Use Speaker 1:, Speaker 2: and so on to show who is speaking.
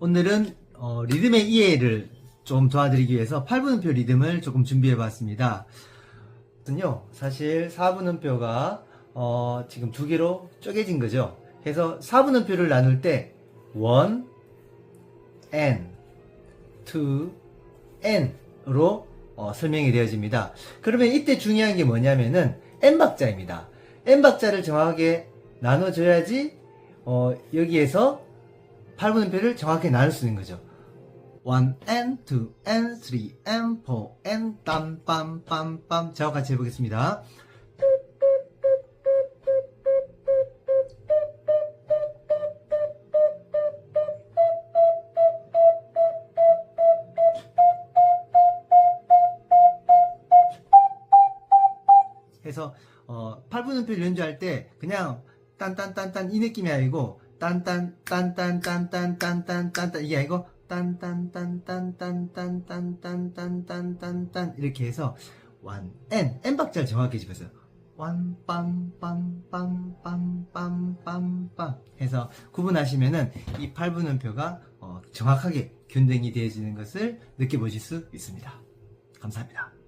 Speaker 1: 오늘은 어, 리듬의 이해를 좀 도와드리기 위해서 8분음표 리듬을 조금 준비해 봤습니다. 요 사실 4분음표가 어, 지금 두 개로 쪼개진 거죠. 그래서 4분음표를 나눌 때 1, n, 2, n으로 어, 설명이 되어집니다. 그러면 이때 중요한 게 뭐냐면은 n박자입니다. n박자를 정확하게 나눠줘야지 어, 여기에서 8분음표를 정확히 나눌 수 있는 거죠. 1n, 2n, 3n, 4n, 빰, 빰, 빰, 빰. 저와 같이 해보겠습니다. 해서 어, 8분음표 연주할 때 그냥 딴딴딴딴 이 느낌이 아니고 딴 딴딴 딴딴 딴딴 딴딴 이게 아니고 딴딴 딴딴 딴딴 딴딴 딴딴 이렇게 해서 완 n n 박자를 정확히 집었어요. 완빰빰빰빰빰빰빰 해서 구분하시면은 이 8분음표가 어, 정확하게 균등이 되어지는 것을 느껴보실 수 있습니다. 감사합니다.